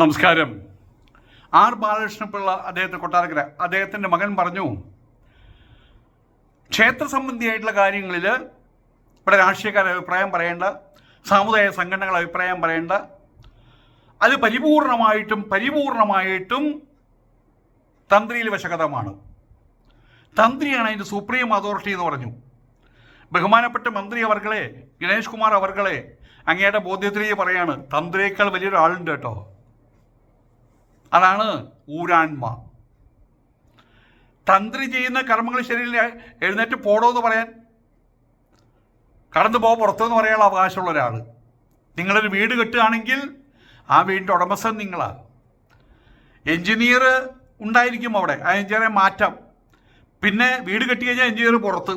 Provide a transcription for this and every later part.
നമസ്കാരം. ആർ ബാലകൃഷ്ണപിള്ള അദ്ദേഹത്തെ കൊട്ടാരക്കര. അദ്ദേഹത്തിന്റെ മകൻ പറഞ്ഞു ക്ഷേത്ര സംബന്ധിയായിട്ടുള്ള കാര്യങ്ങളിൽ ഇവിടെ രാഷ്ട്രീയക്കാർ അഭിപ്രായം പറയേണ്ട സാമുദായിക സംഘടനകൾ അഭിപ്രായം പറയേണ്ട അത് പരിപൂർണമായിട്ടും പരിപൂർണമായിട്ടും തന്ത്രിയിൽ വശകതമാണ് തന്ത്രിയാണ് അതിന്റെ സുപ്രീം അതോറിറ്റി എന്ന് പറഞ്ഞു. ബഹുമാനപ്പെട്ട മന്ത്രി അവർകളെ ഗണേഷ് കുമാർ അവർകളെ അങ്ങയുടെ ബോധ്യത്തിലേക്ക് പറയാണ് തന്ത്രിയേക്കാൾ വലിയൊരാളുണ്ട് കേട്ടോ. അതാണ് ഊരാൺമ തന്ത്രി ചെയ്യുന്ന കർമ്മങ്ങൾ ശരിയില്ല എഴുന്നേറ്റ് പോടോ എന്ന് പറയാൻ. കടന്നു പോ പുറത്തെന്ന് പറയാനുള്ള അവകാശമുള്ള ഒരാൾ നിങ്ങളൊരു വീട് കെട്ടുകയാണെങ്കിൽ ആ വീടിന്റെ ഉടമസ്ഥൻ നിങ്ങളാണ് എഞ്ചിനീയർ ഉണ്ടായിരിക്കും അവിടെ. ആ എഞ്ചിനീയറെ മാറ്റാം. പിന്നെ വീട് കെട്ടി കഴിഞ്ഞാൽ എഞ്ചിനീയർ പുറത്ത്.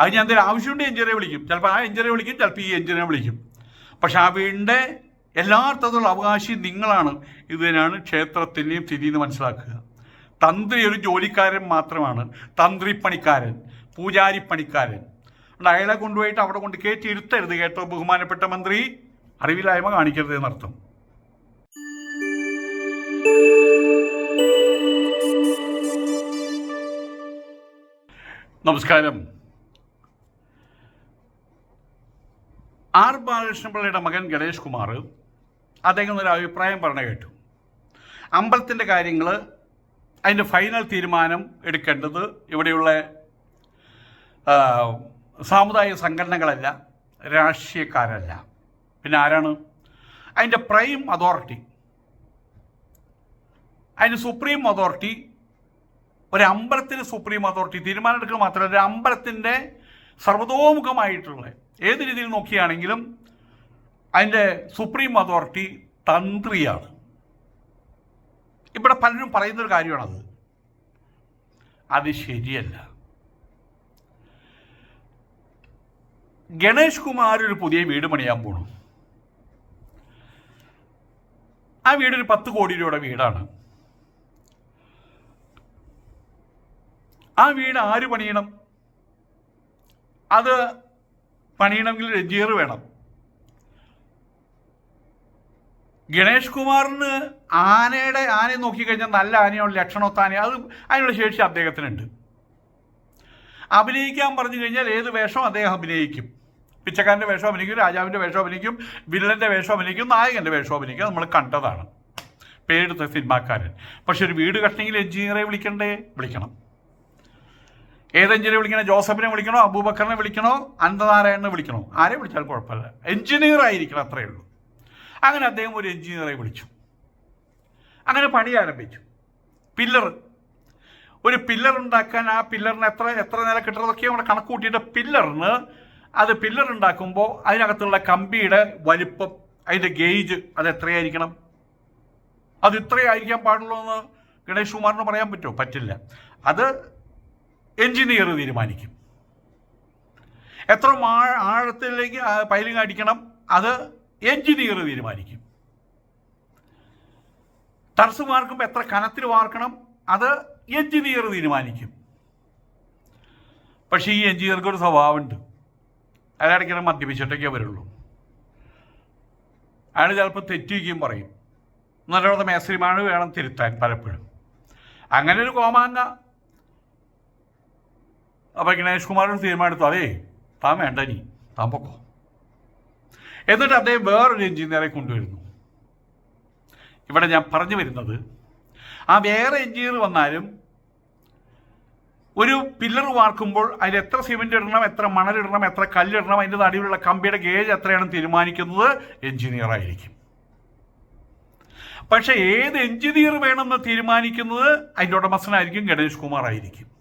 അത് ഞാൻ എന്തെങ്കിലും ആവശ്യമുണ്ട് എഞ്ചിനീയറെ വിളിക്കും. ചിലപ്പോൾ ആ എഞ്ചിനീയറെ വിളിക്കും ചിലപ്പോൾ ഈ എഞ്ചിനീയറെ വിളിക്കും. പക്ഷെ ആ വീടിന്റെ എല്ലാ അർത്ഥത്തിലുള്ള അവകാശി നിങ്ങളാണ്. ഇതിനാണ് ക്ഷേത്രത്തിന്റെയും സ്ഥിതി എന്ന് മനസ്സിലാക്കുക. തന്ത്രി ഒരു ജോലിക്കാരൻ മാത്രമാണ്. തന്ത്രി പണിക്കാരൻ പൂജാരി പണിക്കാരൻ. അയാളെ കൊണ്ടുപോയിട്ട് അവിടെ കൊണ്ട് കയറ്റി ഇരുത്തരുത് കേട്ടോ ബഹുമാനപ്പെട്ട മന്ത്രി. അറിവില്ലായ്മ കാണിക്കരുത് എന്നർത്ഥം. നമസ്കാരം. ആർ ബാലകൃഷ്ണപിള്ളയുടെ മകൻ ഗണേഷ് കുമാർ അദ്ദേഹം ഒരു അഭിപ്രായം പറഞ്ഞു കേട്ടു. അമ്പലത്തിന്റെ കാര്യങ്ങൾ അതിന്റെ ഫൈനൽ തീരുമാനം എടുക്കേണ്ടത് ഇവിടെയുള്ള സാമുദായിക സംഘടനകളല്ല രാഷ്ട്രീയക്കാരല്ല. പിന്നെ ആരാണ്? അതിന്റെ പ്രൈം അതോറിറ്റി അതിന് സുപ്രീം അതോറിറ്റി ഒരു അമ്പലത്തിന് സുപ്രീം അതോറിറ്റി തീരുമാനമെടുക്കുക മാത്രമല്ല ഒരു അമ്പലത്തിന്റെ സർവതോമുഖമായിട്ടുള്ള ഏത് രീതിയിൽ നോക്കിയാണെങ്കിലും അതിന്റെ സുപ്രീം അതോറിറ്റി തന്ത്രിയാണ്. ഇവിടെ പലരും പറയുന്നൊരു കാര്യമാണത്. അത് ശരിയല്ല. ഗണേഷ് കുമാർ ഒരു പുതിയ വീട് പണിയാൻ പോണു. ആ വീടൊരു പത്ത് കോടി രൂപയുടെ വീടാണ്. ആ വീട് ആര് പണിയണം? അത് പണിയണമെങ്കിൽ രജിയർ വേണം. ഗണേഷ് കുമാറിന് ആനയുടെ ആനയെ നോക്കിക്കഴിഞ്ഞാൽ നല്ല ആനയുള്ള ലക്ഷണമൊത്ത ആന അത് അതിനുള്ള ശേഷി അദ്ദേഹത്തിനുണ്ട്. അഭിനയിക്കാൻ പറഞ്ഞു കഴിഞ്ഞാൽ ഏത് വേഷവും അദ്ദേഹം അഭിനയിക്കും. പിച്ചക്കാരന്റെ വേഷം അഭിനയിക്കും രാജാവിന്റെ വേഷം അഭിനയിക്കും വില്ലന്റെ വേഷം അഭിനയിക്കും നായകന്റെ വേഷം അഭിനയിക്കും. നമ്മൾ കണ്ടതാണ്. പേരെടുത്ത സിനിമാക്കാരൻ. പക്ഷെ ഒരു വീട് കട്ടണമെങ്കിൽ എഞ്ചിനീയറെ വിളിക്കണ്ടേ? വിളിക്കണം. ഏത് എഞ്ചിനീയറെ വിളിക്കണോ? ജോസഫിനെ വിളിക്കണോ? അബൂബക്കറിനെ വിളിക്കണോ? അനന്തനാരായണനെ വിളിക്കണോ? ആരെ വിളിച്ചാൽ കുഴപ്പമില്ല. എഞ്ചിനീയർ ആയിരിക്കണം അത്രയേ ഉള്ളൂ. അങ്ങനെ അദ്ദേഹം ഒരു എഞ്ചിനീയറെ വിളിച്ചു. അങ്ങനെ പണി ആരംഭിച്ചു. പില്ലർ. ഒരു പില്ലർ ഉണ്ടാക്കാൻ ആ പില്ലറിന് എത്ര എത്ര നില കിട്ടുന്നതൊക്കെ നമ്മൾ കണക്ക് കൂട്ടിയിട്ട് പില്ലറിന് അത് പില്ലർ ഉണ്ടാക്കുമ്പോൾ അതിനകത്തുള്ള കമ്പിയുടെ വലിപ്പം അതിന്റെ ഗേജ് അത് എത്രയായിരിക്കണം? അത് ഇത്രയായിരിക്കാൻ പാടുള്ളൂ എന്ന് ഗണേഷ് കുമാറിന് പറയാൻ പറ്റുമോ? പറ്റില്ല. അത് എഞ്ചിനീയർ തീരുമാനിക്കും. എത്ര ആഴത്തിലേക്ക് പൈലിംഗ് അടിക്കണം അത് എഞ്ചിനീയർ തീരുമാനിക്കും. ടർസ് വാർക്കുമ്പോൾ എത്ര കനത്തിൽ വാർക്കണം അത് എഞ്ചിനീയർ തീരുമാനിക്കും. പക്ഷേ ഈ എഞ്ചിനീയർക്ക് ഒരു സ്വഭാവമുണ്ട്. അയാളിടയ്ക്കിടെ മദ്യപിച്ചിട്ടൊക്കെ വരുള്ളൂ അയാൾ ചിലപ്പോൾ തെറ്റിക്കുകയും പറയും. നല്ലോണം മേസരിമാണ് വേണം തിരുത്താൻ പലപ്പോഴും. അങ്ങനെ ഒരു കോമാങ്ങ. അപ്പോൾ ഗണേഷ് കുമാറിന് തീരുമാനമെടുത്തു അതേ താൻ വേണ്ട നീ താൻ പൊക്കോ? എന്നിട്ട് അദ്ദേഹം വേറൊരു എഞ്ചിനീയറെ കൊണ്ടുവരുന്നു. ഇവിടെ ഞാൻ പറഞ്ഞു വരുന്നത് ആ വേറെ എഞ്ചിനീയർ വന്നാലും ഒരു പില്ലർ വാർക്കുമ്പോൾ അതിൽ എത്ര സിമെന്റ് ഇടണം എത്ര മണലിടണം എത്ര കല്ലിടണം അതിന്റെ നടുവിലുള്ള കമ്പിയുടെ ഗേജ് എത്രയാണ് തീരുമാനിക്കുന്നത് എഞ്ചിനീയർ ആയിരിക്കും. പക്ഷേ ഏത് എഞ്ചിനീയർ വേണമെന്ന് തീരുമാനിക്കുന്നത് അതിന്റെ ഉടമസ്ഥനായിരിക്കും ഗണേഷ് കുമാർ ആയിരിക്കും.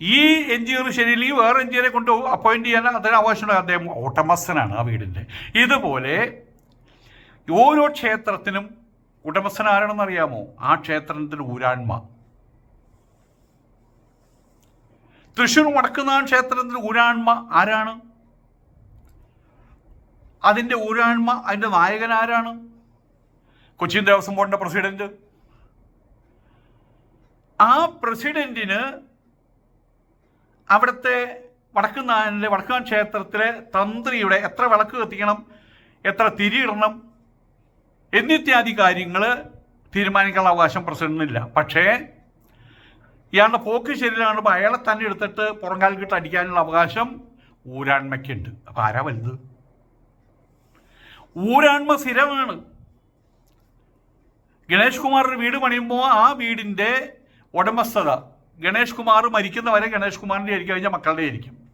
ഈ എഞ്ചിനീയർ ശരിയില്ലെങ്കിൽ വേറെ എഞ്ചിനീയറെ കൊണ്ട് അപ്പോയിന്റ് ചെയ്യാൻ അതിന് ആവശ്യമുള്ള അദ്ദേഹം ഉടമസ്ഥനാണ് ആ വീടിന്റെ ഇതുപോലെ ഓരോ ക്ഷേത്രത്തിനും ഉടമസ്ഥൻ ആരാണെന്ന് അറിയാമോ ആ ക്ഷേത്രത്തിന് ഊരാൺമ തൃശ്ശൂർ വടക്കുന്നാൻ ക്ഷേത്രത്തിന് ഊരാൺമ ആരാണ്? അതിന്റെ ഊരാൺമ അതിന്റെ നായകൻ ആരാണ്? കൊച്ചിൻ ദേവസ്വം ബോർഡിന്റെ പ്രസിഡന്റ്. ആ പ്രസിഡന്റിന് അവിടുത്തെ വടക്കുന്നാനിലെ വടക്കൻ ക്ഷേത്രത്തിലെ തന്ത്രിയുടെ എത്ര വിളക്ക് കത്തിക്കണം എത്ര തിരിയിടണം എന്നിത്യാദി കാര്യങ്ങൾ തീരുമാനിക്കാനുള്ള അവകാശം പ്രസിഡന്റിനില്ല. പക്ഷേ ഇയാളുടെ പോക്ക് ശരിയാണ് അയാളെ തന്നെ എടുത്തിട്ട് പുറംകാലിക്കിട്ട് അടിക്കാനുള്ള അവകാശം ഊരാൺമയ്ക്കുണ്ട് അപ്പം ആരാ വലുത്? ഊരാൺമ സ്ഥിരമാണ്. ഗണേഷ് കുമാർ വീട് പണിയുമ്പോൾ ആ വീടിന്റെ ഉടമസ്ഥത ഗണേഷ് കുമാർ മരിക്കുന്നവരെ ഗണേഷ് കുമാറിന്റെ ആയിരിക്കും കഴിഞ്ഞാൽ മക്കളുടെ ആയിരിക്കും.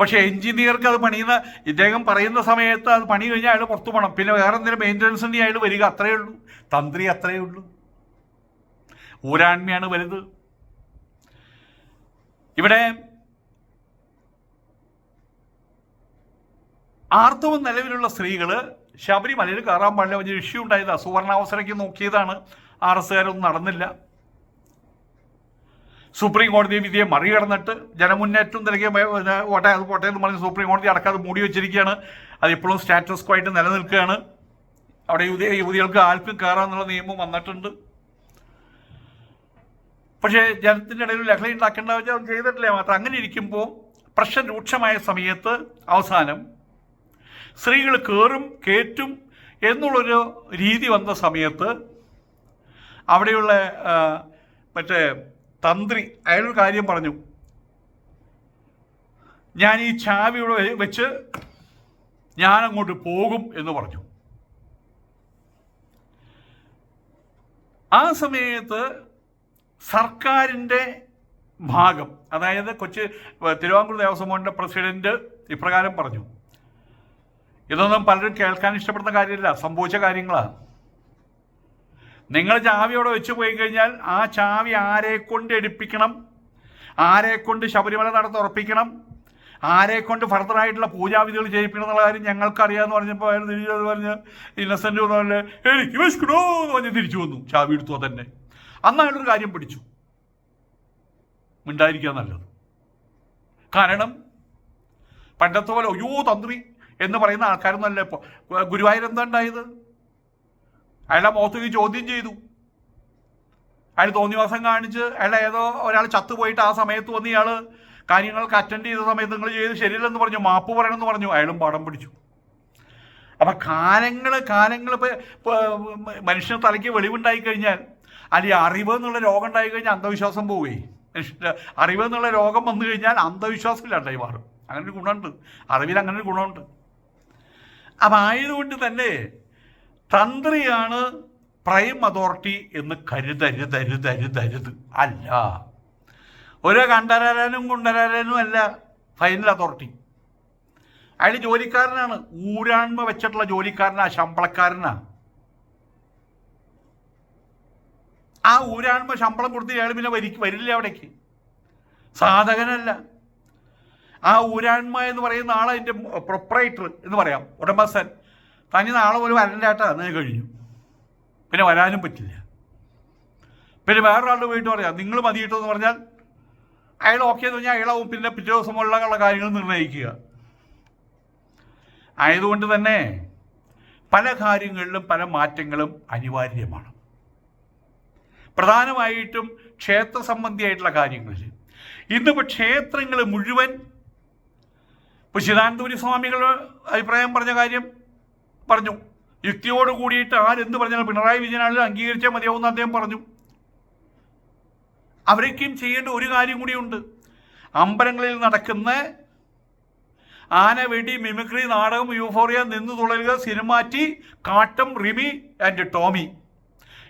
പക്ഷേ എഞ്ചിനീയർക്ക് അത് പണിയുന്ന ഇദ്ദേഹം പറയുന്ന സമയത്ത് അത് പണി കഴിഞ്ഞാൽ അയാൾ പുറത്തു പോകണം. പിന്നെ വേറെ എന്തെങ്കിലും മെയിന്റനൻസിന്റെ അയാൾ വരിക അത്രയേ ഉള്ളൂ. തന്ത്രി അത്രയേ ഉള്ളൂ. ഊരാൺമയാണ് വലുത്. ഇവിടെ ആർത്തവം നിലവിലുള്ള സ്ത്രീകൾ ശബരിമലയിൽ കയറാൻ പാടില്ല. വലിയ ഇഷ്യൂ ഉണ്ടായത് സുവർണാവസരയ്ക്ക് നോക്കിയതാണ്. ആർ എസ്സുകാരൊന്നും നടന്നില്ല. സുപ്രീം കോടതി വിധിയെ മറികടന്നിട്ട് ജനമുന്നേറ്റം നൽകിയ പോട്ടെ അത് പോട്ടെ പറഞ്ഞ് സുപ്രീം കോടതി അടക്കാതെ മൂടി വെച്ചിരിക്കുകയാണ്. അത് ഇപ്പോഴും സ്റ്റാറ്റസ് ആയിട്ട് നിലനിൽക്കുകയാണ്. അവിടെ യുവതി യുവതികൾക്ക് ആർക്കും കയറാമെന്നുള്ള നിയമം വന്നിട്ടുണ്ട്. പക്ഷേ ജനത്തിന്റെ ഇടയിൽ ലഹളി ഉണ്ടാക്കേണ്ട ചെയ്തിട്ടില്ല മാത്രം. അങ്ങനെ ഇരിക്കുമ്പോൾ പ്രശ്നം രൂക്ഷമായ സമയത്ത് അവസാനം സ്ത്രീകൾ കയറും കയറ്റും എന്നുള്ളൊരു രീതി വന്ന സമയത്ത് അവിടെയുള്ള മറ്റേ തന്ത്രി അയാളൊരു കാര്യം പറഞ്ഞു. ഞാൻ ഈ ചാവി ഇവിടെ വെച്ച് ഞാൻ അങ്ങോട്ട് പോകും എന്ന് പറഞ്ഞു. ആ സമയത്ത് സർക്കാരിന്റെ ഭാഗം അതായത് കൊച്ചി തിരുവാങ്കൂർ ദേവസ്വം ബോർഡിന്റെ പ്രസിഡന്റ് ഇപ്രകാരം പറഞ്ഞു. ഇതൊന്നും പലരും കേൾക്കാൻ ഇഷ്ടപ്പെടുന്ന കാര്യമില്ല സംഭവിച്ച കാര്യങ്ങളാണ്. നിങ്ങൾ ചാവി അവിടെ വെച്ച് പോയി കഴിഞ്ഞാൽ ആ ചാവി ആരെ കൊണ്ട് എടുപ്പിക്കണം? ആരെ കൊണ്ട് ശബരിമല നടത്തി ഉറപ്പിക്കണം? ആരെ കൊണ്ട് ഫർദറായിട്ടുള്ള പൂജാവിധികൾ ചെയ്യിപ്പിക്കണം എന്നുള്ള കാര്യം ഞങ്ങൾക്കറിയാമെന്ന് പറഞ്ഞപ്പോൾ അയാൾ തിരിച്ചു പറഞ്ഞ് ഇന്നസെന്റ് പറഞ്ഞ എനിക്ക് എന്ന് പറഞ്ഞ് തിരിച്ചു വന്നു ചാവി എടുത്തോ തന്നെ അന്ന് അയാളൊരു കാര്യം പിടിച്ചു. മിണ്ടായിരിക്കുക നല്ലത്. കാരണം പണ്ടത്തെ പോലെ അയ്യോ തന്ത്രി എന്ന് പറയുന്ന ആൾക്കാരൊന്നല്ല ഇപ്പോൾ ഗുരുവായൂർ എന്താ ഉണ്ടായത്? അയാളെ മുഖത്തേക്ക് ചോദ്യം ചെയ്തു. അയാൾ തോന്നിവാസം കാണിച്ച് അയാളെ ഏതോ ഒരാൾ ചത്തുപോയിട്ട് ആ സമയത്ത് വന്ന് ഇയാൾ കാര്യങ്ങൾക്ക് അറ്റൻഡ് ചെയ്ത സമയത്ത് നിങ്ങൾ ചെയ്ത് ശരിയല്ലെന്ന് പറഞ്ഞു മാപ്പ് പറയണമെന്ന് പറഞ്ഞു. അയാളും പാടം പിടിച്ചു. അപ്പം കാലങ്ങൾ കാലങ്ങൾ ഇപ്പോൾ മനുഷ്യന് തലയ്ക്ക് വെളിവുണ്ടായി കഴിഞ്ഞാൽ അല്ലെങ്കിൽ അറിവ് എന്നുള്ള രോഗം ഉണ്ടായി കഴിഞ്ഞാൽ അന്ധവിശ്വാസം പോവേ. അറിവ് എന്നുള്ള രോഗം വന്നു കഴിഞ്ഞാൽ അന്ധവിശ്വാസം മാറും. അങ്ങനെ ഒരു ഗുണമുണ്ട്. അറിവിൽ അങ്ങനെ ഒരു ഗുണമുണ്ട്. അപ്പം ആയതുകൊണ്ട് തന്നെ തന്ത്രിയാണ് പ്രൈം അതോറിറ്റി എന്ന് കരുതരുതരുതരുതരുത് അല്ല. ഒരു കണ്ടരാനും കൊണ്ടരാനും അല്ല ഫൈനൽ അതോറിറ്റി അയാൾ ജോലിക്കാരനാണ്. ഊരാൺമ വെച്ചിട്ടുള്ള ജോലിക്കാരനാ ശമ്പളക്കാരനാ. ആ ഊരാൺമ ശമ്പളം കൊടുത്ത് അയാൾ പിന്നെ വരി വരില്ല അവിടേക്ക്. സാധകനല്ല. ആ ഊരാൺമ എന്ന് പറയുന്ന ആൾ അതിന്റെ പ്രൊപ്പറേറ്റർ എന്ന് പറയാം. ഉടമസ്ഥൻ. തനി നാളെ പോലും വരണ്ടായിട്ട് എന്ന് കഴിഞ്ഞു. പിന്നെ വരാനും പറ്റില്ല. പിന്നെ വേറൊരാളുടെ വീട്ടിൽ പറയാം നിങ്ങൾ മതിയിട്ടോ എന്ന് പറഞ്ഞാൽ അയാൾ ഓക്കെ എന്ന് പറഞ്ഞാൽ അയാളാവും പിന്നെ പിറ്റേ ദിവസം ഉള്ള കാര്യങ്ങൾ നിർണയിക്കുക ആയതുകൊണ്ട് തന്നെ പല കാര്യങ്ങളിലും പല മാറ്റങ്ങളും അനിവാര്യമാണ്. പ്രധാനമായിട്ടും ക്ഷേത്ര സംബന്ധിയായിട്ടുള്ള കാര്യങ്ങളിൽ ഇന്നിപ്പോൾ ക്ഷേത്രങ്ങൾ മുഴുവൻ ഇപ്പോൾ ചിദാനന്ദപുരി സ്വാമികൾ അഭിപ്രായം പറഞ്ഞ കാര്യം പറഞ്ഞു. യുക്തിയോട് കൂടിയിട്ട് ആരെന്ത് പറഞ്ഞാലും പിണറായി വിജയനാണെങ്കിലും അംഗീകരിച്ചാൽ മതിയാവുമെന്ന് അദ്ദേഹം പറഞ്ഞു. അവരൊക്കെയും ചെയ്യേണ്ട ഒരു കാര്യം കൂടിയുണ്ട്. അമ്പലങ്ങളിൽ നടക്കുന്ന ആന വേണ്ടി മിമിക്രി നാടകം യൂഫോറിയ നിന്ന് തുളരുക സിനിമാറ്റി കാട്ടം റിമി ആൻഡ് ടോമി.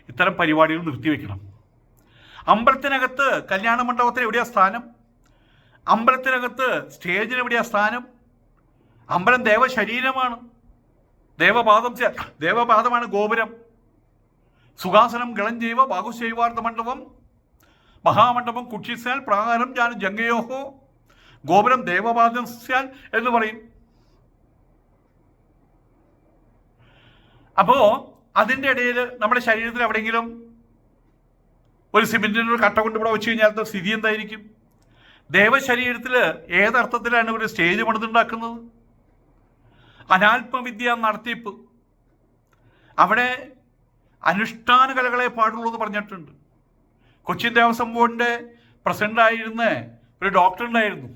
ഇത്തരം പരിപാടികൾ നിർത്തിവെക്കണം അമ്പലത്തിനകത്ത് കല്യാണ മണ്ഡപത്തിന് എവിടെയാ സ്ഥാനം? അമ്പലത്തിനകത്ത് സ്റ്റേജിന് എവിടെയാ സ്ഥാനം? അമ്പലം ദേവശരീരമാണ്. ദേവപാദം ദേവപാദമാണ് ഗോപുരം. സുഖാസനം ഗളഞ്ചൈവ ബാഹുശൈവാർത്ഥ മണ്ഡപം. മഹാമണ്ഡപം കുക്ഷിസാൽ പ്രാകാരം ഞാൻ ജംഗയോഹോ. ഗോപുരം ദേവപാദം സ്യാൽ എന്ന് പറയും. അപ്പോ അതിന്റെ ഇടയിൽ നമ്മുടെ ശരീരത്തിൽ എവിടെയെങ്കിലും ഒരു സിമെന്റിന് ഒരു കട്ട കൊണ്ട് ഇവിടെ വെച്ച് കഴിഞ്ഞാൽ സ്ഥിതി എന്തായിരിക്കും? ദേവശരീരത്തിൽ ഏതർത്ഥത്തിലാണ് ഒരു സ്റ്റേജ് പണിതുണ്ടാക്കുന്നത്? അനാത്മവിദ്യ നടത്തിപ്പ്. അവിടെ അനുഷ്ഠാന കലകളെ പാടുള്ളൂ എന്ന് പറഞ്ഞിട്ടുണ്ട്. കൊച്ചിൻ ദേവസ്വം ബോർഡിന്റെ പ്രസിഡന്റായിരുന്ന ഒരു ഡോക്ടർ ഉണ്ടായിരുന്നു.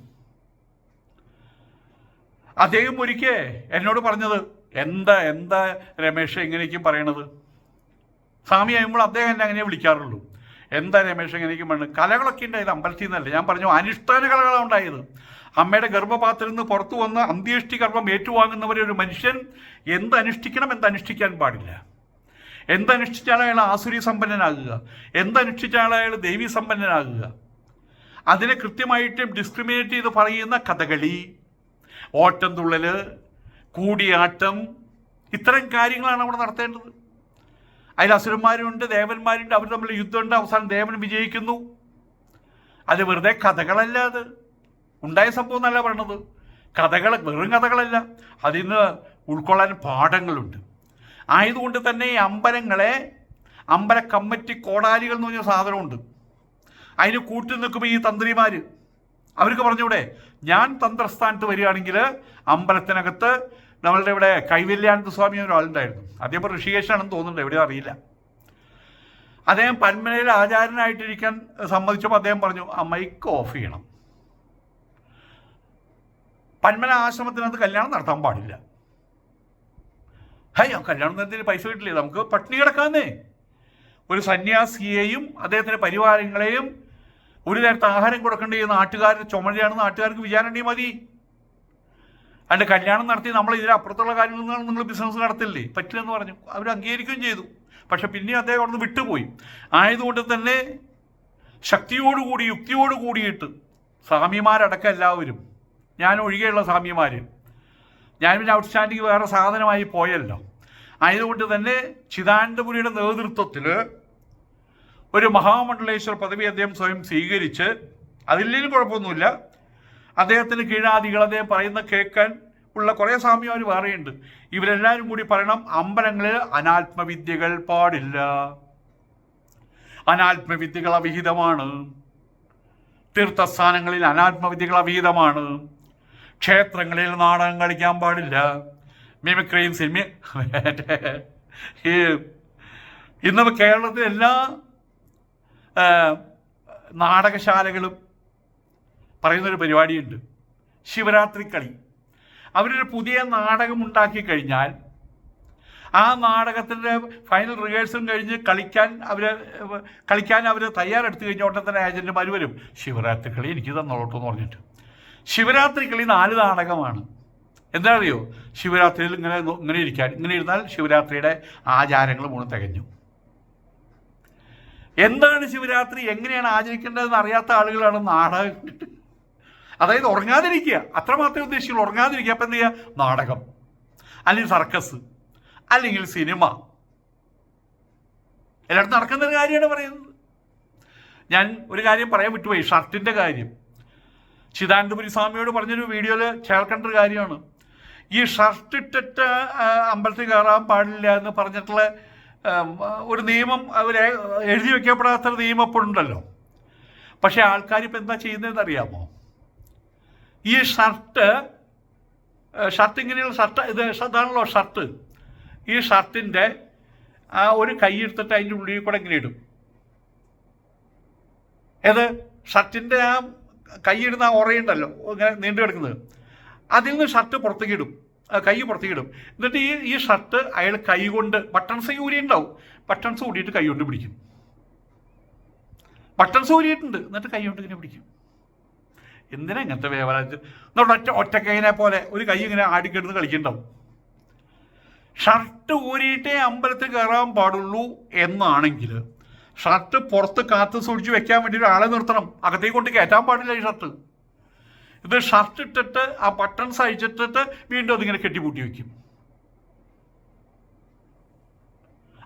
അദ്ദേഹം ഒരിക്കൽ എന്നോട് പറഞ്ഞത് എന്താ എന്താ രമേശ് എങ്ങനെയൊക്കെയും പറയണത്? സ്വാമി ആയുമ്പോൾ അദ്ദേഹം എന്നെ അങ്ങനെ വിളിക്കാറുള്ളൂ. എന്താ രമേശ് എനിക്ക് മണ്ണ് കലകളൊക്കെ ഉണ്ടായത് അമ്പലത്തിൽ നിന്നല്ല. ഞാൻ പറഞ്ഞു അനുഷ്ഠാന കലകളാണ് ഉണ്ടായത്. അമ്മയുടെ ഗർഭപാത്രത്തിൽ നിന്ന് പുറത്തു വന്ന് അന്ത്യേഷ്ടി കർമ്മം ഏറ്റുവാങ്ങുന്നവരെ ഒരു മനുഷ്യൻ എന്ത് അനുഷ്ഠിക്കണം എന്ത് അനുഷ്ഠിക്കാൻ പാടില്ല. എന്തനുഷ്ഠിച്ചാൽ അയാൾ ആസുരി സമ്പന്നനാകുക. എന്തനുഷ്ഠിച്ചാൽ അയാൾ ദേവി സമ്പന്നനാകുക. അതിനെ കൃത്യമായിട്ട് ഡിസ്ക്രിമിനേറ്റ് ചെയ്ത് പറയുന്ന കഥകളി ഓട്ടം തുള്ളൽ കൂടിയാട്ടം ഇത്തരം കാര്യങ്ങളാണ് അവിടെ നടത്തേണ്ടത്. അതിൽ അസുരന്മാരുണ്ട് ദേവന്മാരുണ്ട് അവർ തമ്മിൽ യുദ്ധമുണ്ട്. അവസാനം ദേവൻ വിജയിക്കുന്നു. അത് വെറുതെ കഥകളല്ല അത്. ഉണ്ടായ സംഭവം എന്നല്ല പറഞ്ഞത് കഥകൾ വെറും കഥകളല്ല. അതിൽ നിന്ന് ഉൾക്കൊള്ളാൻ പാഠങ്ങളുണ്ട്. ആയതുകൊണ്ട് തന്നെ ഈ അമ്പലങ്ങളെ അമ്പല കമ്മിറ്റി കോടാലികൾ എന്ന് പറഞ്ഞ സാധനമുണ്ട്. അതിന് കൂട്ടി നിൽക്കുമ്പോൾ ഈ തന്ത്രിമാർ. അവർക്ക് പറഞ്ഞൂടെ ഞാൻ തന്ത്രസ്ഥാനത്ത് വരികയാണെങ്കിൽ അമ്പലത്തിനകത്ത് നമ്മളുടെ ഇവിടെ കൈവല്യാനന്ദ സ്വാമി ഒരാളുണ്ടായിരുന്നു. അദ്ദേഹം ഇപ്പോൾ തോന്നുന്നുണ്ട് എവിടെയോ അറിയില്ല. അദ്ദേഹം പന്മനയിൽ ആചാരനായിട്ടിരിക്കാൻ സമ്മതിച്ചപ്പോൾ അദ്ദേഹം പറഞ്ഞു ആ മൈക്ക് ഓഫ് ചെയ്യണം. പന്മന ആശ്രമത്തിനകത്ത് കല്യാണം നടത്താൻ പാടില്ല. ഹയ്യോ കല്യാണം നടത്തിന് പൈസ കിട്ടില്ലേ? നമുക്ക് പട്ടിണി കിടക്കാന്നേ. ഒരു സന്യാസിയെയും അദ്ദേഹത്തിന്റെ പരിവാരങ്ങളെയും ഒരു നേരത്തെ ആഹാരം കൊടുക്കേണ്ട ഈ നാട്ടുകാരുടെ ചുമതലയാണെന്ന് നാട്ടുകാർക്ക് വിചാരണീയ മതി. അല്ല കല്യാണം നടത്തി നമ്മൾ ഇതിന് അപ്പുറത്തുള്ള കാര്യങ്ങളൊന്നും നിങ്ങൾ ബിസിനസ് നടത്തില്ലേ? പറ്റില്ലെന്ന് പറഞ്ഞു. അവർ അംഗീകരിക്കുകയും ചെയ്തു. പക്ഷെ പിന്നെ അദ്ദേഹം അവിടുന്ന് വിട്ടുപോയി. ആയതുകൊണ്ട് തന്നെ ശക്തിയോടുകൂടി യുക്തിയോട് കൂടിയിട്ട് സ്വാമിമാരടക്കം എല്ലാവരും ഞാൻ ഒഴികെയുള്ള സ്വാമിമാർ ഞാൻ പിന്നെ ഔട്ട്സ്റ്റാൻഡിങ് വേറെ സാധനമായി പോയല്ലോ. ആയതുകൊണ്ട് തന്നെ ചിദാനന്ദപുരിയുടെ നേതൃത്വത്തിൽ ഒരു മഹാമണ്ഡലേശ്വര പദവി അദ്ദേഹം സ്വയം സ്വീകരിച്ച് അതില്ലെങ്കിലും കുഴപ്പമൊന്നുമില്ല. അദ്ദേഹത്തിന് കീഴാദികൾ അദ്ദേഹം പറയുന്ന കേൾക്കാൻ ഉള്ള കുറേ സ്വാമിമാർ വേറെയുണ്ട്. ഇവരെല്ലാവരും കൂടി പറയണം അമ്പലങ്ങളിൽ അനാത്മവിദ്യകൾ പാടില്ല. അനാത്മവിദ്യകൾ അവിഹിതമാണ്. തീർത്ഥസ്ഥാനങ്ങളിൽ അനാത്മവിദ്യകൾ അവിഹിതമാണ്. ക്ഷേത്രങ്ങളിൽ നാടകം കളിക്കാൻ പാടില്ല. മിമിക്രിയും സിനിമ ഇന്ന് കേരളത്തിലെ എല്ലാ നാടകശാലകളും പറയുന്നൊരു പരിപാടിയുണ്ട്. ശിവരാത്രി കളി. അവരൊരു പുതിയ നാടകം ഉണ്ടാക്കി കഴിഞ്ഞാൽ ആ നാടകത്തിന്റെ ഫൈനൽ റിഹേഴ്സലും കഴിഞ്ഞ് കളിക്കാൻ അവർ കളിക്കാൻ അവർ തയ്യാറെടുത്തു കഴിഞ്ഞ ഉടനെ തന്നെ ഏജന്റുമാർ വരും. ശിവരാത്രി കളി എനിക്ക് തന്നോളൂ എന്ന് പറഞ്ഞിട്ട്. ശിവരാത്രി കളി നാല് നാടകമാണ്. എന്താ അറിയോ? ശിവരാത്രിയിൽ ഇങ്ങനെ ഇങ്ങനെ ഇരിക്കാൻ ഇങ്ങനെ ഇരുന്നാൽ ശിവരാത്രിയുടെ ആചാരങ്ങൾ മൂന്ന് തികഞ്ഞു. എന്താണ് ശിവരാത്രി? എങ്ങനെയാണ് ആചരിക്കേണ്ടതെന്ന് അറിയാത്ത ആളുകളാണ് നാടകം അതായത് ഉറങ്ങാതിരിക്കുക. അത്ര മാത്രമേ ഉദ്ദേശിക്കുള്ളൂ ഉറങ്ങാതിരിക്കുക. അപ്പം എന്ത് ചെയ്യുക നാടകം. അല്ലെങ്കിൽ സർക്കസ്. അല്ലെങ്കിൽ സിനിമ. എല്ലായിടത്തും നടക്കുന്ന ഒരു കാര്യമാണ് പറയുന്നത്. ഞാൻ ഒരു കാര്യം പറയാൻ വിട്ടുപോയി. ഷർട്ടിന്റെ കാര്യം. ചിദാനന്ദപുരി സ്വാമിയോട് പറഞ്ഞൊരു വീഡിയോയിൽ ചേർക്കേണ്ട ഒരു കാര്യമാണ്. ഈ ഷർട്ട് ഇട്ടിട്ട് അമ്പലത്തിൽ കയറാൻ പാടില്ല എന്ന് പറഞ്ഞിട്ടുള്ള ഒരു നിയമം അവർ എഴുതി വെക്കപ്പെടാത്തൊരു നിയമപ്പുണ്ടല്ലോ പക്ഷേ ആൾക്കാർ ഇപ്പം എന്താ ചെയ്യുന്നതെന്ന് അറിയാമോ? ഈ ഷർട്ട് ഷർട്ട് ഇങ്ങനെയുള്ള ഷർട്ട് ഇത് അതാണല്ലോ ഷർട്ട്. ഈ ഷർട്ടിന്റെ ആ ഒരു കൈ എടുത്തിട്ട് അതിന്റെ ഉള്ളിൽ കൂടെ ഇങ്ങനെ ഇടും. ഏത്? ഷർട്ടിന്റെ ആ കൈയിടുന്ന ആ ഉറയുണ്ടല്ലോ ഇങ്ങനെ നീണ്ടു കിടക്കുന്നത്. അതിൽ നിന്ന് ഷർട്ട് പുറത്തേക്ക് ഇടും. കൈ പുറത്തേക്ക് ഇടും. എന്നിട്ട് ഈ ഈ ഷർട്ട് അയാൾ കൈ കൊണ്ട് ബട്ടൺസ് ഊരി ഉണ്ടാവും. ബട്ടൺസ് ഊരിയിട്ട് കൈ കൊണ്ട് പിടിക്കും. ബട്ടൺസ് ഊരിയിട്ടുണ്ട്. എന്നിട്ട് കൈ കൊണ്ട് ഇങ്ങനെ പിടിക്കും. എന്തിനാ ഇങ്ങനത്തെ വേവലാജ് എന്നുള്ള ഒറ്റ ഒറ്റക്കൈനെ പോലെ ഒരു കൈ ഇങ്ങനെ ആടിക്കെടുത്ത് കളിക്കണ്ടാവും. ഷർട്ട് ഊരിയിട്ടേ അമ്പലത്തിൽ കയറാൻ പാടുള്ളൂ എന്നാണെങ്കിൽ ഷർട്ട് പുറത്ത് കാത്ത് സൂക്ഷിച്ച് വെക്കാൻ വേണ്ടി ഒരാളെ നിർത്തണം. അകത്തേക്ക് കൊണ്ട് കയറ്റാൻ പാടില്ല ഈ ഷർട്ട്. ഇത് ഷർട്ട് ഇട്ടിട്ട് ആ ബട്ടൺസ് അയച്ചിട്ടിട്ട് വീണ്ടും അതിങ്ങനെ കെട്ടിപ്പൂട്ടി വെക്കും.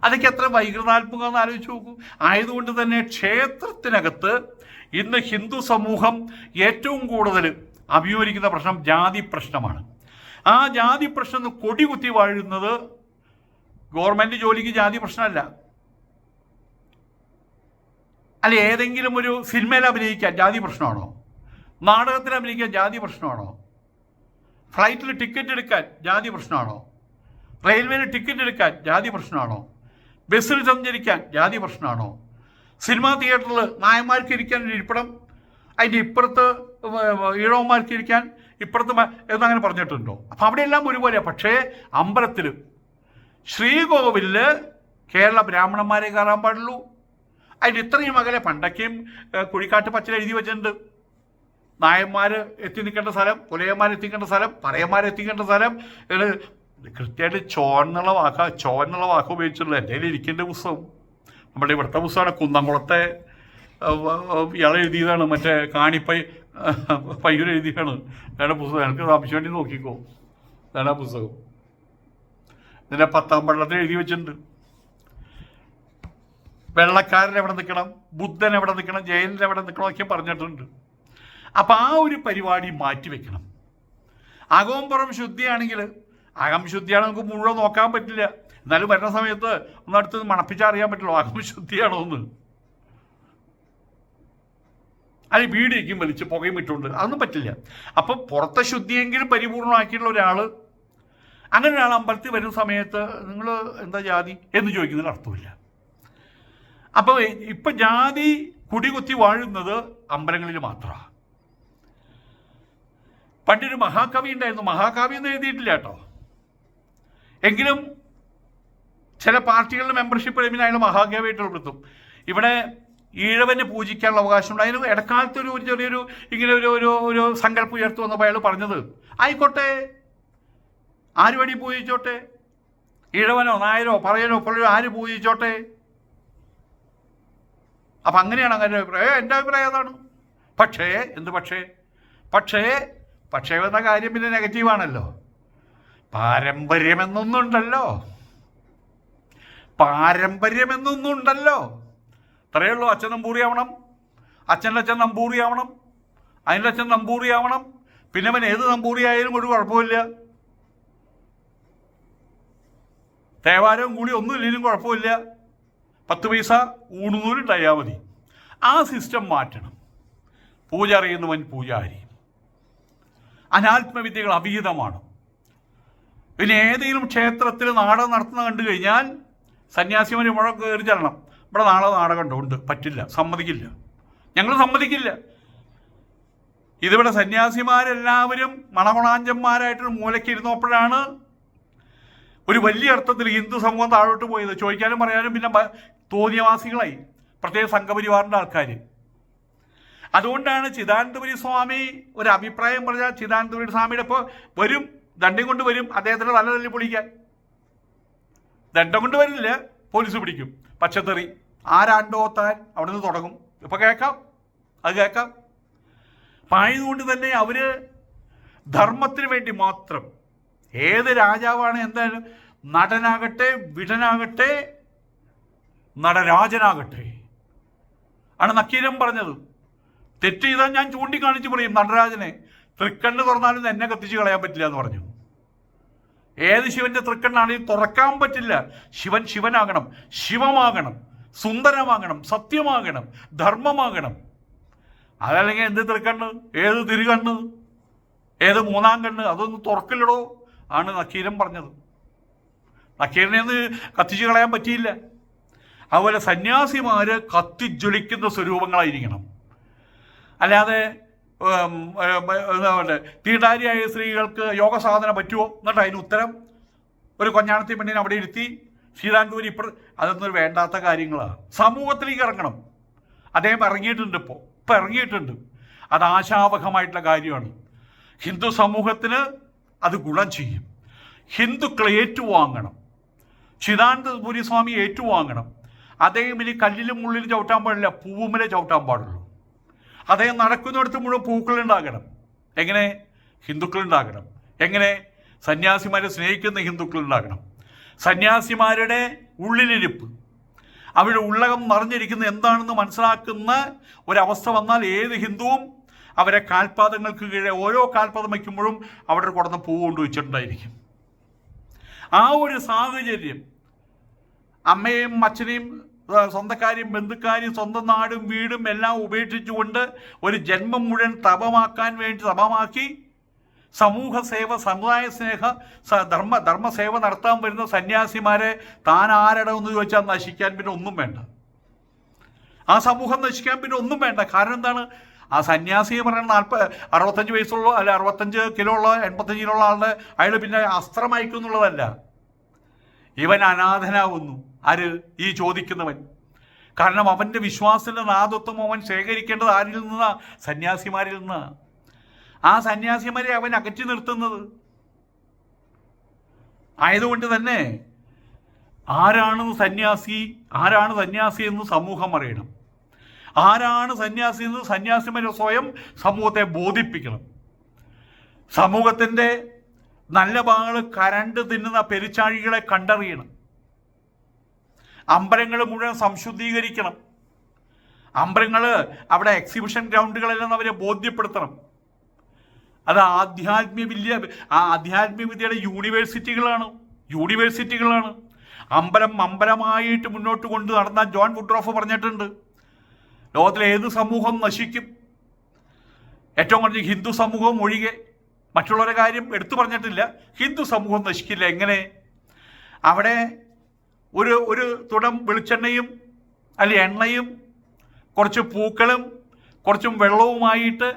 അതൊക്കെ എത്ര വൈകൃതാത്മകം എന്ന് ആലോചിച്ച് നോക്കൂ. ആയതുകൊണ്ട് തന്നെ ക്ഷേത്രത്തിനകത്ത് ഇന്ന് ഹിന്ദു സമൂഹം ഏറ്റവും കൂടുതൽ അഭിമുഖീകരിക്കുന്ന പ്രശ്നം ജാതി പ്രശ്നമാണ്. ആ ജാതി പ്രശ്നം കൊടി കുത്തി വാഴുന്നത് ഗവൺമെന്റ് ജോലിക്ക് ജാതി പ്രശ്നമല്ല. അല്ല ഏതെങ്കിലും ഒരു സിനിമയിൽ അഭിനയിക്കാൻ ജാതി പ്രശ്നമാണോ? നാടകത്തിൽ അഭിനയിക്കാൻ ജാതി പ്രശ്നമാണോ? ഫ്ലൈറ്റിൽ ടിക്കറ്റ് എടുക്കാൻ ജാതി പ്രശ്നമാണോ? റെയിൽവേയിൽ ടിക്കറ്റ് എടുക്കാൻ ജാതി പ്രശ്നമാണോ? ബസ്സിൽ സഞ്ചരിക്കാൻ ജാതി പ്രശ്നമാണോ? സിനിമാ തിയേറ്ററിൽ നായന്മാർക്ക് ഇരിക്കാൻ ഒരു ഇരിപ്പിടം അതിന്റെ ഇപ്പുറത്ത് ഈഴവന്മാർക്ക് ഇരിക്കാൻ ഇപ്പുറത്ത് എന്നങ്ങനെ പറഞ്ഞിട്ടുണ്ടോ? അപ്പം അവിടെയെല്ലാം ഒരുപോലെയാണ് പക്ഷേ അമ്പലത്തിൽ ശ്രീകോവിലിൽ കേരള ബ്രാഹ്മണന്മാരെ കയറാൻ പാടുള്ളൂ. അതിന് ഇത്രയും അകലെ പണ്ടൊക്കെയും കുഴിക്കാട്ട് പച്ചില എഴുതി വെച്ചിട്ടുണ്ട്. നായന്മാർ എത്തി നിൽക്കേണ്ട സ്ഥലം പുലയന്മാർ എത്തിക്കേണ്ട സ്ഥലം പറയന്മാർ എത്തിക്കേണ്ട സ്ഥലം കൃത്യമായിട്ട് ചോന്നുള്ള വാക്ക ചോന്നുള്ള വാക്ക് ഉപയോഗിച്ചിട്ടുള്ള എന്റെ ഇരിക്കേണ്ട പുസ്തകം. നമ്മുടെ ഇവിടുത്തെ പുസ്തകമാണ് കുന്നംകുളത്തെ ഇയാൾ എഴുതിയതാണ് മറ്റേ കാണിപ്പൈ പയ്യൂർ എഴുതിയതാണ്. വേണ്ട പുസ്തകം. എനിക്ക് ആവശ്യം വേണ്ടി നോക്കിക്കോ. വേണ്ട പുസ്തകം. ഇതിന്റെ പത്താം പള്ളത്തിൽ എഴുതി വെച്ചിട്ടുണ്ട്. വെള്ളക്കാരൻ എവിടെ നിൽക്കണം? ബുദ്ധൻ എവിടെ നിൽക്കണം? ജയനിൽ എവിടെ നിൽക്കണം? ഒക്കെ പറഞ്ഞിട്ടുണ്ട്. അപ്പം ആ ഒരു പരിപാടി മാറ്റി വെക്കണം. അകവും പുറം ശുദ്ധിയാണെങ്കിൽ അകം ശുദ്ധിയാണ് നമുക്ക് മുഴുവൻ നോക്കാൻ പറ്റില്ല. എന്നാലും വരുന്ന സമയത്ത് ഒന്നടുത്ത് മണപ്പിച്ചാൽ അറിയാൻ പറ്റുള്ളൂ അകംശുദ്ധിയാണോ എന്ന്. അത് വീടിരിക്കും വലിച്ച് പുകയും ഇട്ടുണ്ട് അതൊന്നും പറ്റില്ല. അപ്പം പുറത്തെ ശുദ്ധിയെങ്കിലും പരിപൂർണമാക്കിയിട്ടുള്ള ഒരാൾ അങ്ങനെ ഒരാൾ അമ്പലത്തിൽ വരുന്ന സമയത്ത് നിങ്ങൾ എന്താ ജാതി എന്ന് ചോദിക്കുന്നതിന് അർത്ഥമില്ല. അപ്പോൾ ഇപ്പം ജാതി കുടികുത്തി വാഴുന്നത് അമ്പലങ്ങളിൽ മാത്രമാണ് പണ്ടൊരു മഹാകവി ഉണ്ടായിരുന്നു. മഹാകവി എന്ന് എഴുതിയിട്ടില്ല കേട്ടോ. എങ്കിലും ചില പാർട്ടികളുടെ മെമ്പർഷിപ്പ് കഴിയുമ്പോൾ അയാൾ മഹാകവിയായിട്ട് ഉൾപ്പെടുത്തും. ഇവിടെ ഈഴവനെ പൂജിക്കാനുള്ള അവകാശമുണ്ട്. അതിന് ഇടക്കാലത്ത് ഒരു ചെറിയൊരു ഇങ്ങനെ ഒരു ഒരു ഒരു സങ്കല്പം ഉയർത്തു വന്നപ്പോൾ അയാൾ പറഞ്ഞത് ആയിക്കോട്ടെ ആര് വേണി പൂജിച്ചോട്ടെ. ഈഴവനോ നായരോ പറയനോ പുള്ളയോ ആര് പൂജിച്ചോട്ടെ? അപ്പം അങ്ങനെയാണ് അങ്ങനെ അഭിപ്രായം. എന്റെ അഭിപ്രായം അതാണ്. പക്ഷേ എന്ത് പക്ഷേ? പക്ഷേ പക്ഷേ വന്ന കാര്യം പിന്നെ നെഗറ്റീവാണല്ലോ പാരമ്പര്യമെന്നൊന്നുണ്ടല്ലോ. പാരമ്പര്യമെന്നൊന്നുണ്ടല്ലോ. അത്രയേ ഉള്ളൂ അച്ഛൻ നമ്പൂറിയാവണം അച്ഛന്റെ അച്ഛൻ നമ്പൂറിയാവണം അതിന്റെ അച്ഛൻ നമ്പൂറിയാവണം പിന്നെ അവൻ ഏത് നമ്പൂറിയായാലും ഒരു കുഴപ്പമില്ല. തേവാരവും കൂടി ഒന്നും ഇല്ലെങ്കിലും കുഴപ്പമില്ല. പത്ത് പൈസ ഊണുനൂലുണ്ടായാൽ മതി. ആ സിസ്റ്റം മാറ്റണം. പൂജ അറിയുന്നവൻ പൂജാരി. അനാത്മവിദ്യകൾ അവിഹിതമാണ്. പിന്നെ ഏതെങ്കിലും ക്ഷേത്രത്തിൽ നാടകം നടത്തുന്ന കണ്ടു കഴിഞ്ഞാൽ സന്യാസിമാർ മുഴ കയറി ചെല്ലണം. ഇവിടെ നാളെ നാടകം ഉണ്ടോ. പറ്റില്ല. സമ്മതിക്കില്ല. ഞങ്ങൾ സമ്മതിക്കില്ല. ഇതിവിടെ സന്യാസിമാരെല്ലാവരും മണമണാഞ്ചന്മാരായിട്ട് മൂലയ്ക്ക് ഇരുന്നപ്പോഴാണ് ഒരു വലിയ അർത്ഥത്തിൽ ഹിന്ദു സമൂഹം താഴോട്ട് പോയത്. ചോദിക്കാനും പറയാനും പിന്നെ തോന്നിയവാസികളായി. പ്രത്യേക സംഘപരിവാറിന്റെ ആൾക്കാർ അതുകൊണ്ടാണ് ചിദാനന്ദപുരി സ്വാമി ഒരു അഭിപ്രായം പറഞ്ഞാൽ ചിദാനന്ദപുരി സ്വാമിയുടെ ഇപ്പോൾ വരും ദണ്ഡം കൊണ്ട് വരും അദ്ദേഹത്തിന് തല തല്ലി പൊളിക്കാൻ. ദണ്ഡം കൊണ്ട് വരില്ല പോലീസ് പിടിക്കും. പച്ചത്തെറി. ആരാണ്ടോത്താൻ അവിടെ നിന്ന് തുടങ്ങും. ഇപ്പൊ കേൾക്കാം. അത് കേൾക്കാം. അപ്പം ആയതുകൊണ്ട് തന്നെ അവർ ധർമ്മത്തിന് വേണ്ടി മാത്രം ഏത് രാജാവാണ് എന്തായാലും നടനാകട്ടെ വിടനാകട്ടെ നടരാജനാകട്ടെ. ആണ് നക്കീരം പറഞ്ഞത്. തെറ്റ് ചെയ്താൽ ഞാൻ ചൂണ്ടിക്കാണിച്ച് പറയും നടരാജനെ. തൃക്കണ്ണ് തുറന്നാലും എന്നെ കത്തിച്ചു കളയാൻ പറ്റില്ല എന്ന് പറഞ്ഞു. ഏത് ശിവന്റെ തൃക്കണ്ണാണെങ്കിലും തുറക്കാൻ പറ്റില്ല. ശിവൻ ശിവനാകണം ശിവമാകണം സുന്ദരമാകണം സത്യമാകണം ധർമ്മമാകണം. അതല്ലെങ്കിൽ എന്ത് തൃക്കണ്ണ്? ഏത് തിരുകണ്ണ്? ഏത് മൂന്നാം കണ്ണ്? അതൊന്ന് തുറക്കില്ലടോ ആണ് നക്കീരൻ പറഞ്ഞത്. നക്കീരനെ ഒന്ന് കത്തിച്ചു കളയാൻ പറ്റിയില്ല. അതുപോലെ സന്യാസിമാര് കത്തിജ്വലിക്കുന്ന സ്വരൂപങ്ങളായിരിക്കണം. അല്ലാതെ എന്താ പറയുക തീണ്ടാരിയായ സ്ത്രീകൾക്ക് യോഗ സാധന പറ്റുമോ? എന്നിട്ട് അതിന് ഉത്തരം ഒരു കൊഞ്ഞാണത്തി പെണ്ണിനെ അവിടെ ഇരുത്തി ശ്രീരാംഗൂരി ഇപ്പം അതൊന്നും വേണ്ടാത്ത കാര്യങ്ങളാണ്. സമൂഹത്തിലേക്ക് ഇറങ്ങണം. അദ്ദേഹം ഇറങ്ങിയിട്ടുണ്ട് ഇപ്പോൾ ഇപ്പം ഇറങ്ങിയിട്ടുണ്ട്. അത് ആശാവഹമായിട്ടുള്ള കാര്യമാണ്. ഹിന്ദു സമൂഹത്തിന് അത് ഗുണം ചെയ്യും. ഹിന്ദുക്കളെ ഏറ്റുവാങ്ങണം. ചിദാനന്ദപുരി സ്വാമി ഏറ്റുവാങ്ങണം. അദ്ദേഹം ഇനി കല്ലിലും ഉള്ളിലും ചവിട്ടാൻ പാടില്ല പൂവുമലെ ചവിട്ടാൻ പാടുള്ളൂ. അദ്ദേഹം നടക്കുന്നിടത്ത് മുഴുവൻ പൂക്കളുണ്ടാകണം. എങ്ങനെ? ഹിന്ദുക്കളുണ്ടാകണം. എങ്ങനെ? സന്യാസിമാരെ സ്നേഹിക്കുന്ന ഹിന്ദുക്കളുണ്ടാകണം. സന്യാസിമാരുടെ ഉള്ളിലിരിപ്പ്. അവരുടെ ഉള്ളകം നിറഞ്ഞിരിക്കുന്ന എന്താണെന്ന് മനസ്സിലാക്കുന്ന ഒരവസ്ഥ വന്നാൽ ഏത് ഹിന്ദുവും അവരെ കാൽപാദങ്ങൾക്ക് കീഴെ ഓരോ കാൽപാദം വയ്ക്കുമ്പോഴും അവിടെ കൊടുന്ന പൂ കൊണ്ടുവച്ചിട്ടുണ്ടായിരിക്കും ആ ഒരു സാഹചര്യം അമ്മയെയും അച്ഛനെയും ആ, ബന്ധുക്കാരും സ്വന്തം നാടും വീടും എല്ലാം ഉപേക്ഷിച്ചുകൊണ്ട് ഒരു ജന്മം മുഴുവൻ തപമാക്കാൻ വേണ്ടി തപമാക്കി സമൂഹ സേവ സമുദായ സ്നേഹ ധർമ്മ ധർമ്മസേവ നടത്താൻ വരുന്ന സന്യാസിമാരെ താൻ ആരടമെന്ന് ചോദിച്ചാൽ നശിക്കാൻ പിന്നെ ഒന്നും വേണ്ട. ആ സമൂഹം നശിക്കാൻ പിന്നെ ഒന്നും വേണ്ട. കാരണം എന്താണ്? ആ സന്യാസി പറയുന്ന നാൽപ്പത് അറുപത്തഞ്ച് വയസ്സുള്ള അല്ല അറുപത്തഞ്ച് കിലോ ഉള്ള എൺപത്തഞ്ച് കിലോ ഉള്ള ആളുടെ അയാൾ പിന്നെ അസ്ത്രമയക്കും എന്നുള്ളതല്ല ഇവൻ അനാഥനാവുന്നു. ആര്? ഈ ചോദിക്കുന്നവൻ. കാരണം അവന്റെ വിശ്വാസത്തിന്റെ നാദത്വം അവൻ ശേഖരിക്കേണ്ടത് ആരിൽ നിന്നാ? സന്യാസിമാരിൽ നിന്നാ. ആ സന്യാസിമാരെ അവൻ അകറ്റി നിർത്തുന്നത്. ആയതുകൊണ്ട് തന്നെ ആരാണ് സന്യാസി? ആരാണ് സന്യാസി എന്ന് സമൂഹം അറിയണം. ആരാണ് സന്യാസി എന്ന് സന്യാസിമാരെ സ്വയം സമൂഹത്തെ ബോധിപ്പിക്കണം. സമൂഹത്തിന്റെ നല്ല ഭാഗങ്ങൾ കരണ്ട് തിന്നുന്ന പെരിച്ചാഴികളെ കണ്ടറിയണം. അമ്പലങ്ങൾ മുഴുവൻ സംശുദ്ധീകരിക്കണം. അമ്പലങ്ങൾ അവിടെ എക്സിബിഷൻ ഗ്രൗണ്ടുകളെല്ലാം അവരെ ബോധ്യപ്പെടുത്തണം. അത് ആധ്യാത്മിക വിദ്യ ആധ്യാത്മിക വിദ്യയുടെ യൂണിവേഴ്സിറ്റികളാണ് യൂണിവേഴ്സിറ്റികളാണ്. അമ്പലം അമ്പലമായിട്ട് മുന്നോട്ട് കൊണ്ട് നടന്ന ജോൺ വുഡ്രോഫ് പറഞ്ഞിട്ടുണ്ട്. ലോകത്തിലെ ഏത് സമൂഹം നശിക്കും? ഏറ്റവും കുറഞ്ഞ ഹിന്ദു സമൂഹം ഒഴികെ മറ്റുള്ളവരുടെ കാര്യം എടുത്തു പറഞ്ഞിട്ടില്ല. ഹിന്ദു സമൂഹം നശിക്കില്ല. എങ്ങനെ? അവിടെ ഒരു ഒരു തുടം വെളിച്ചെണ്ണയും അല്ലെ എണ്ണയും കുറച്ച് പൂക്കളും കുറച്ചും വെള്ളവുമായിട്ട്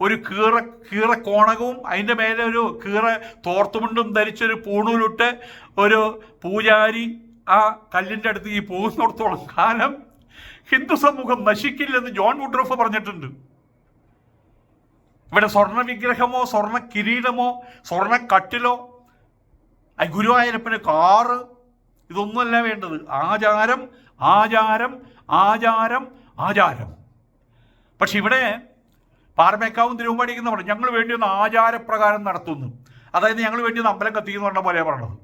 ഒരു കീറ കീറ കോണകവും അതിന്റെ മേലെ ഒരു കീറ തോർത്തുമുണ്ടും ധരിച്ചൊരു പൂണൂലിട്ട് ഒരു പൂജാരി ആ കല്ലിന്റെ അടുത്ത് ഈ പോകുന്നിടത്തോളം കാലം ഹിന്ദു സമൂഹം നശിക്കില്ലെന്ന് ജോൺ വുഡ്രോഫ് പറഞ്ഞിട്ടുണ്ട്. ഇവിടെ സ്വർണ വിഗ്രഹമോ സ്വർണ കിരീടമോ സ്വർണ കട്ടിലോ ഗുരുവായൂരപ്പന് കാറ് ഇതൊന്നുമല്ല വേണ്ടത്. ആചാരം ആചാരം ആചാരം ആചാരം. പക്ഷെ ഇവിടെ പാറമേക്കാവും തിരുവമ്പാടിക്കുന്ന പറഞ്ഞു. ഞങ്ങൾ വേണ്ടി ഒന്ന് ആചാരപ്രകാരം നടത്തുന്നു. അതായത് ഞങ്ങൾ വേണ്ടി ഒന്ന് അമ്പലം കത്തിക്കുന്നു പറഞ്ഞ പോലെ പറഞ്ഞത്.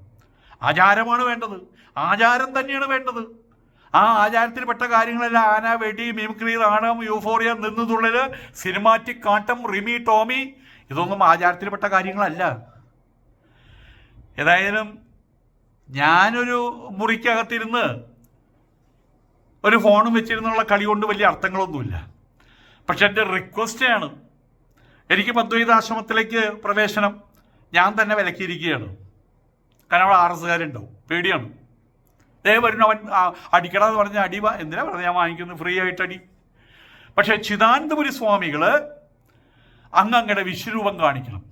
ആചാരമാണ് വേണ്ടത്. ആചാരം തന്നെയാണ് വേണ്ടത്. ആ ആചാരത്തിൽപ്പെട്ട കാര്യങ്ങളെല്ലാം ആന വെടി മിമിക്രി നാണം യൂഫോറിയ നിന്നുതുള്ളൽ സിനിമാറ്റിക് കാട്ടം റിമി ടോമി ഇതൊന്നും ആചാരത്തിൽപ്പെട്ട കാര്യങ്ങളല്ല. ഏതായാലും ഞാനൊരു മുറിക്കകത്തിരുന്ന് ഒരു ഫോണും വെച്ചിരുന്നുള്ള കളി കൊണ്ട് വലിയ അർത്ഥങ്ങളൊന്നുമില്ല. പക്ഷെ എന്റെ റിക്വസ്റ്റാണ് എനിക്ക് പദ്വൈതാശ്രമത്തിലേക്ക് പ്രവേശനം ഞാൻ തന്നെ വിലക്കിയിരിക്കുകയാണ്. കാരണം അവിടെ ആർ എസ്സുകാരുണ്ടാവും. പേടിയാണ്. ദേ വരുന്ന അവൻ അടിക്കടാന്ന് പറഞ്ഞ അടി എന്തിനാ പറഞ്ഞ ഞാൻ വാങ്ങിക്കുന്നു? ഫ്രീ ആയിട്ട് അടി. പക്ഷേ ചിദാനന്ദപുരി സ്വാമികൾ അങ്ങ് അങ്ങയുടെ വിശ്വരൂപം കാണിക്കണം.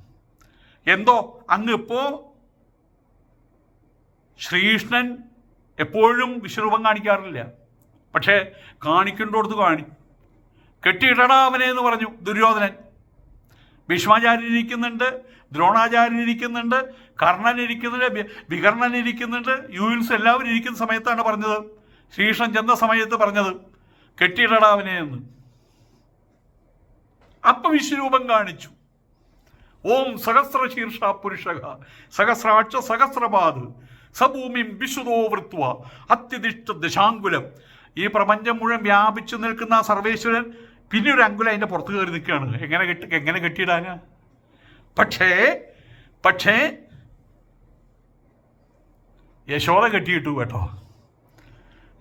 എന്തോ? അങ്ങ് ഇപ്പോൾ ശ്രീകൃഷ്ണൻ എപ്പോഴും വിശ്വരൂപം കാണിക്കാറില്ല. പക്ഷേ കാണിക്കേണ്ടടുത്ത് കാണി. കെട്ടിയിടടാ അവനെ എന്ന് പറഞ്ഞു ദുര്യോധനൻ. ഭീഷ്മാചാര്യൻ ഇരിക്കുന്നുണ്ട്. ദ്രോണാചാര്യൻ ഇരിക്കുന്നുണ്ട് കർണൻ ഇരിക്കുന്നുണ്ട് വികർണൻ ഇരിക്കുന്നുണ്ട്. യൂയിൽസ് എല്ലാവരും ഇരിക്കുന്ന സമയത്താണ് പറഞ്ഞത്. ശ്രീകൃഷ്ണൻ ചെന്ന സമയത്ത് പറഞ്ഞത് കെട്ടിയിടടാ എന്ന്. അപ്പം വിശ്വരൂപം കാണിച്ചു. ഓം സഹസ്ര ശീർഷ പുരുഷക സഹസ്രാക്ഷ സഹസ്രപാത് സഭൂമിം വിശുദോ വൃത്വ അത്യധിഷ്ഠ ദശാങ്കുലം. ഈ പ്രപഞ്ചം മുഴുവൻ വ്യാപിച്ചു നിൽക്കുന്ന ആ സർവേശ്വരൻ പിന്നെ ഒരു അങ്കുലം അതിന്റെ പുറത്ത് കയറി നിൽക്കുകയാണ്. എങ്ങനെ കെട്ടി എങ്ങനെ കെട്ടിയിടാനാ? പക്ഷേ പക്ഷേ യശോദ കെട്ടിയിട്ടു കേട്ടോ.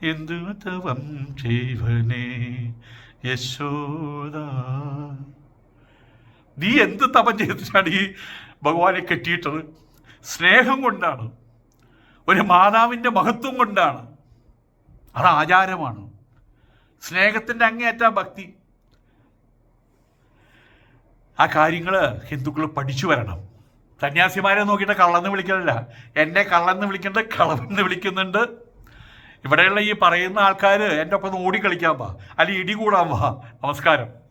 എന്തു തവം ചെയ്വനേ യശോദ. നീ എന്ത് തപം ചെയ്തിട്ടാണ് ഈ ഭഗവാനെ കെട്ടിയിട്ടത്? സ്നേഹം കൊണ്ടാണ്. ഒരു മാതാവിന്റെ മഹത്വം കൊണ്ടാണ്. അത് ആചാരമാണ്. സ്നേഹത്തിന്റെ അങ്ങേയറ്റ ഭക്തി. ആ കാര്യങ്ങൾ ഹിന്ദുക്കൾ പഠിച്ചു വരണം. സന്യാസിമാരെ നോക്കിയിട്ട് കള്ളെന്ന് വിളിക്കലല്ല. എന്നെ കള്ളെന്ന് വിളിക്കേണ്ടത് കളവെന്ന് വിളിക്കുന്നുണ്ട്. ഇവിടെയുള്ള ഈ പറയുന്ന ആൾക്കാർ എന്റെ ഒപ്പം ഓടിക്കളിക്കാൻ വാ. അല്ലെങ്കിൽ ഇടി കൂടാൻ വാ. നമസ്കാരം.